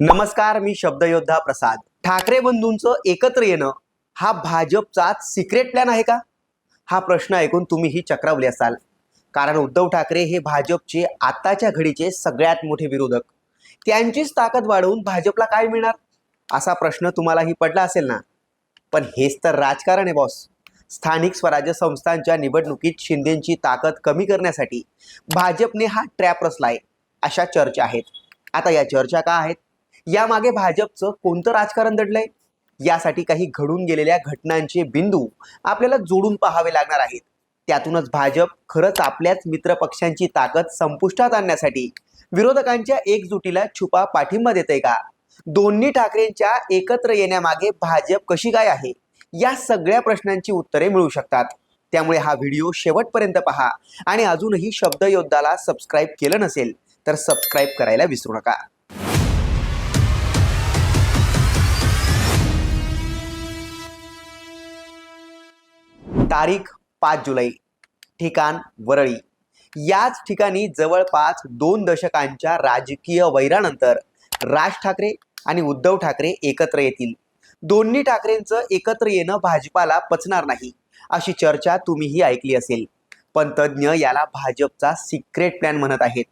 नमस्कार मी शब्दयोद्धा प्रसाद. ठाकरे बंधूंचं एकत्र येणं हा भाजपचा सिक्रेट प्लॅन आहे का? हा प्रश्न ऐकून तुम्हीही चक्रावले असाल. कारण उद्धव ठाकरे हे भाजपचे आताच्या घडीचे सगळ्यात मोठे विरोधक. त्यांचीच ताकद वाढवून भाजपला काय मिळणार? असा प्रश्न तुम्हालाही पडला असेल ना? पण हेच तर राजकारण आहे बॉस स्थानिक स्वराज्य संस्थांच्या निवडणुकीत शिंदेची ताकद कमी करण्यासाठी भाजपने हा ट्रॅप रचलाय अशा चर्चा आहेत. आता या चर्चा का आहेत? यामागे भाजपचं कोणतं राजकारण दडलंय? यासाठी काही घडून गेलेल्या घटनांचे बिंदू आपल्याला जोडून पाहावे लागणार आहेत. त्यातूनच भाजप खरंच आपल्याच मित्र पक्षांची ताकद संपुष्टात आणण्यासाठी विरोधकांच्या एकजुटीला छुपा पाठिंबा देते का? दोन्ही ठाकरेंच्या एकत्र येण्यामागे भाजप कशी काय आहे? या सगळ्या प्रश्नांची उत्तरे मिळू शकतात. त्यामुळे हा व्हिडिओ शेवटपर्यंत पहा. आणि अजूनही शब्दयोद्धाला सबस्क्राईब केलं नसेल तर सबस्क्राईब करायला विसरू नका. तारीख पाच जुलै ठिकाण वरळी. याच ठिकाणी जवळपास दोन दशकांच्या राजकीय वैरानंतर राज ठाकरे आणि उद्धव ठाकरे एकत्र येतील. दोन्ही ठाकरेंचं एकत्र येणं भाजपाला पचणार नाही अशी चर्चा तुम्हीही ऐकली असेल. पण तज्ज्ञ याला भाजपचा सिक्रेट प्लॅन म्हणत आहेत.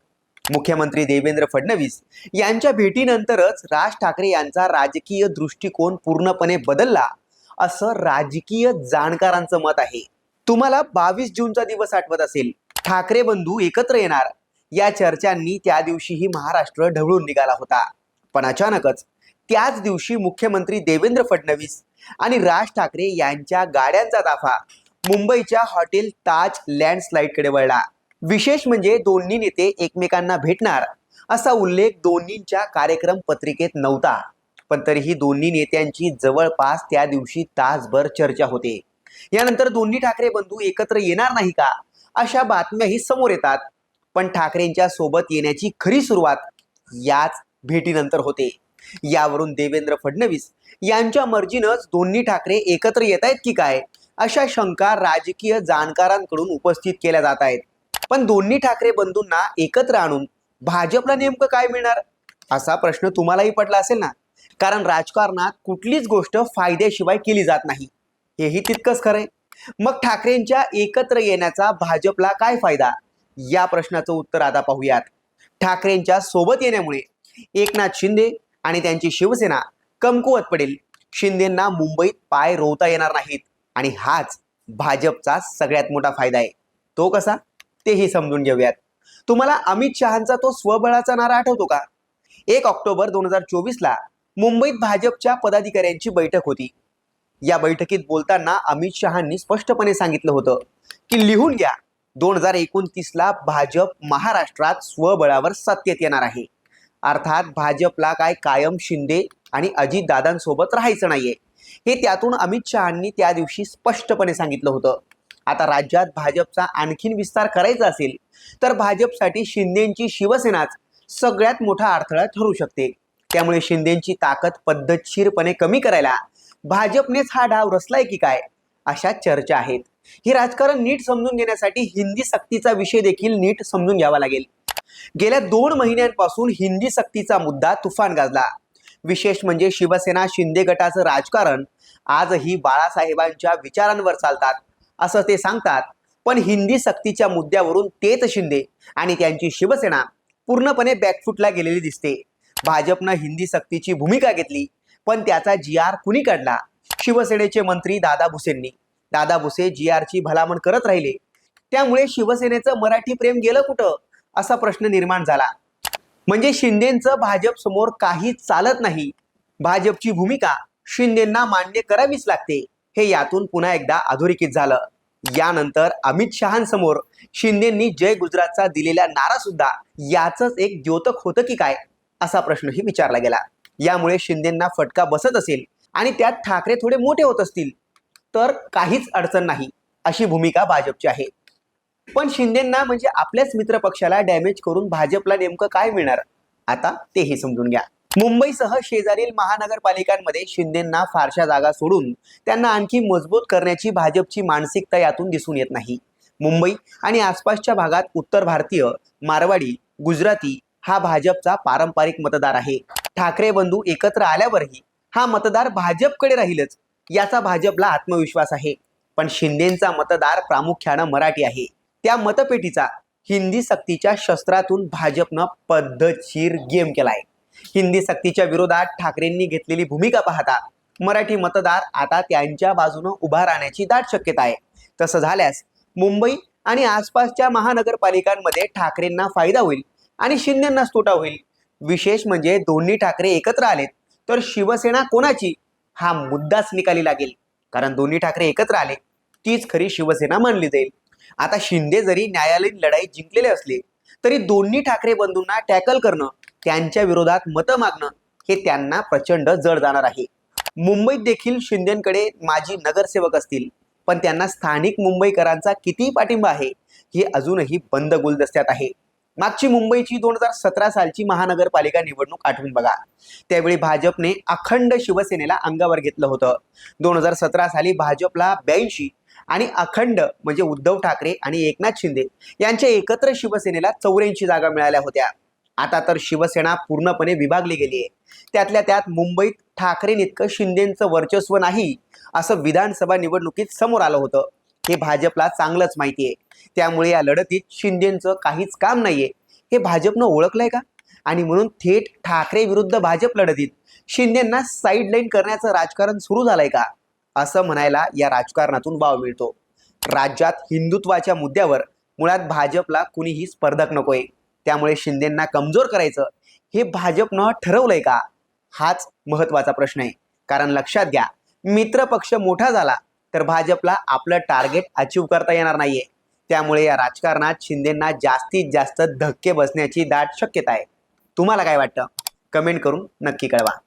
मुख्यमंत्री देवेंद्र फडणवीस यांच्या भेटीनंतरच राज ठाकरे यांचा राजकीय दृष्टिकोन पूर्णपणे बदलला असं राजकीय जाणकारांचं मत आहे. तुम्हाला बावीस जूनचा दिवस आठवत असेल. ठाकरे बंधू एकत्र येणार. या चर्चांनी त्या दिवशीही महाराष्ट्र ढवळून निघाला होता. पण अचानकच त्याच दिवशी मुख्यमंत्री देवेंद्र फडणवीस आणि राज ठाकरे यांच्या गाड्यांचा ताफा मुंबईच्या हॉटेल ताज लँडस्लाईडकडे वळला. विशेष म्हणजे दोन्ही नेते एकमेकांना भेटणार असा उल्लेख दोन्हींच्या कार्यक्रम पत्रिकेत नव्हता. पण तरीही दोन्ही नेत्यांची जवळपास त्या दिवशी तासभर चर्चा होते. यानंतर दोन्ही ठाकरे बंधू एकत्र येणार नाही का? अशा बातम्याही समोर येतात. पण ठाकरेंच्या सोबत येण्याची खरी सुरुवात याच भेटीनंतर होते. यावरून देवेंद्र फडणवीस यांच्या मर्जीनंच दोन्ही ठाकरे एकत्र येत आहेत की काय? अशा शंका राजकीय जाणकारांकडून उपस्थित केल्या जात आहेत. पण दोन्ही ठाकरे बंधूंना एकत्र आणून भाजपला नेमकं काय मिळणार? असा प्रश्न तुम्हालाही पडला असेल ना? कारण राजकारणात कुठलीच गोष्ट फायद्याशिवाय केली जात नाही. हेही तितकंच खरंय मग ठाकरेंच्या एकत्र येण्याचा भाजपला काय फायदा? या प्रश्नाचं उत्तर आता पाहूयात. ठाकरेंच्या सोबत येण्यामुळे एकनाथ शिंदे आणि त्यांची शिवसेना कमकुवत पडेल. शिंदेंना मुंबईत पाय रोवता येणार नाहीत आणि हाच भाजपचा सगळ्यात मोठा फायदा आहे. तो कसा? तेही समजून घेऊयात. तुम्हाला अमित शहांचा तो स्वबळाचा नारा आठवतो का? एक ऑक्टोबर दोन हजार चोवीसला मुंबईत भाजपच्या पदाधिकाऱ्यांची बैठक होती. या बैठकीत बोलताना अमित शहांनी स्पष्टपणे सांगितलं होतं की लिहून घ्या दोन हजार एकोणतीसला भाजप महाराष्ट्रात स्वबळावर सत्तेत येणार आहे. अर्थात भाजपला काय कायम शिंदे आणि अजितदादांसोबत राहायचं नाहीये. हे त्यातून अमित शहांनी त्या दिवशी स्पष्टपणे सांगितलं होतं. आता राज्यात भाजपचा आणखीन विस्तार करायचा असेल तर भाजपसाठी शिंदेची शिवसेनाच सगळ्यात मोठा अडथळा ठरू शकते. त्यामुळे शिंदेची ताकद पद्धतशीरपणे कमी करायला भाजपनेच हा डाव रचलाय की काय अशा चर्चा आहेत. हे राजकारण नीट समजून घेण्यासाठी हिंदी सक्तीचा विषय देखील नीट समजून घ्यावा लागेल. गेल्या दोन महिन्यांपासून हिंदी सक्तीचा मुद्दा तुफान गाजला. विशेष म्हणजे शिवसेना शिंदे गटाचं राजकारण आजही बाळासाहेबांच्या विचारांवर चालतात असं ते सांगतात. पण हिंदी सक्तीच्या मुद्द्यावरून तेच शिंदे आणि त्यांची शिवसेना पूर्णपणे बॅकफुटला गेलेली दिसते. भाजपनं हिंदी सक्तीची भूमिका घेतली पण त्याचा जी आर कुणी काढला? शिवसेनेचे मंत्री दादा भुसेंनी. दादा भुसे जी आरची भलामण करत राहिले. त्यामुळे शिवसेनेचं मराठी प्रेम गेलं कुठं? असा प्रश्न निर्माण झाला. म्हणजे शिंदेचं भाजप समोर काहीच चालत नाही. भाजपची भूमिका शिंदेंना मान्य करावीच लागते. हे यातून पुन्हा एकदा अधोरेखित झालं. यानंतर अमित शहांसमोर शिंदेंनी जय गुजरातचा दिलेला नारा सुद्धा याच एक द्योतक होतं की काय? असा प्रश्नही विचारला गेला. यामुळे शिंदेंना फटका बसत असेल आणि त्यात ठाकरे थोडे मोठे होत असतील तर काहीच अडचण नाही अशी भूमिका भाजपची आहे. पण शिंदेंना म्हणजे आपल्याच मित्र पक्षाला डॅमेज करून भाजपला नेमकं काय मिळणार? आता तेही समजून घ्या. मुंबईसह शेजारील महानगरपालिकांमध्ये शिंदेंना फारशा जागा सोडून त्यांना आणखी मजबूत करण्याची भाजपची मानसिकता यातून दिसून येत नाही. मुंबई आणि आसपासच्या भागात उत्तर भारतीय मारवाडी गुजराती हा भाजपचा पारंपरिक मतदार आहे. ठाकरे बंधू एकत्र आल्यावरही हा मतदार भाजपकडे राहीलच याचा भाजपला आत्मविश्वास आहे. पण शिंदेचा मतदार प्रामुख्यानं मराठी आहे. त्या मतपेटीचा हिंदी सक्तीच्या शस्त्रातून भाजपनं पद्धतशीर गेम केलाय. हिंदी सक्तीच्या विरोधात ठाकरेंनी घेतलेली भूमिका पाहता मराठी मतदार आता त्यांच्या बाजूनं उभा राहण्याची दाट शक्यता आहे. तसं झाल्यास मुंबई आणि आसपासच्या महानगरपालिकांमध्ये ठाकरेंना फायदा होईल आणि शिंदेंनाच तोटा होईल. विशेष म्हणजे दोन्ही ठाकरे एकत्र आलेत. तर शिवसेना कोणाची? हा मुद्दाच निकाली लागेल. कारण दोन्ही ठाकरे एकत्र आले. तीच खरी शिवसेना मानली जाईल. आता शिंदे जरी न्यायालयीन लढाई जिंकलेले असले तरी दोन्ही ठाकरे बंधूंना टॅकल करणं त्यांच्या विरोधात मतं मागणं हे त्यांना प्रचंड जड जाणार आहे. मुंबईत देखील शिंदेकडे माजी नगरसेवक असतील. पण त्यांना स्थानिक मुंबईकरांचा किती पाठिंबा आहे हे अजूनही बंद गुलदस्त्यात आहे. मागची मुंबईची दोन हजार सतरा सालची महानगरपालिका निवडणूक आठवून बघा. त्यावेळी भाजपने अखंड शिवसेनेला अंगावर घेतलं होतं. दोन हजार सतरा साली भाजपला ब्याऐंशी आणि अखंड म्हणजे उद्धव ठाकरे आणि एकनाथ शिंदे यांच्या एकत्र शिवसेनेला चौऱ्याऐंशी जागा मिळाल्या होत्या. आता तर शिवसेना पूर्णपणे विभागली गेली आहे. त्यातल्या त्यात मुंबईत ठाकरेंइतकं शिंदेचं वर्चस्व नाही असं विधानसभा निवडणुकीत समोर आलं होतं. हे भाजपला चांगलंच माहिती आहे त्यामुळे या लढतीत शिंदेचं काहीच काम नाहीये. हे भाजपनं ओळखलंय का? आणि म्हणून थेट ठाकरे विरुद्ध भाजप लढतीत शिंदेंना साईडलाईन करण्याचं राजकारण सुरू झालंय का? असं म्हणायला या राजकारणातून वाव मिळतो. राज्यात हिंदुत्वाच्या मुद्द्यावर मुळात भाजपला कुणीही स्पर्धक नकोय. त्यामुळे शिंदेंना कमजोर करायचं हे भाजपनं ठरवलंय का? हाच महत्त्वाचा प्रश्न आहे. कारण लक्षात घ्या मित्रपक्ष मोठा झाला तर भाजपला आपलं टार्गेट अचीव करता येणार नाहीये. त्यामुळे या राजकारणात शिंदेंना जास्तीत जास्त धक्के बसण्याची दाट शक्यता आहे. तुम्हाला काय वाटतं? कमेंट करून नक्की कळवा.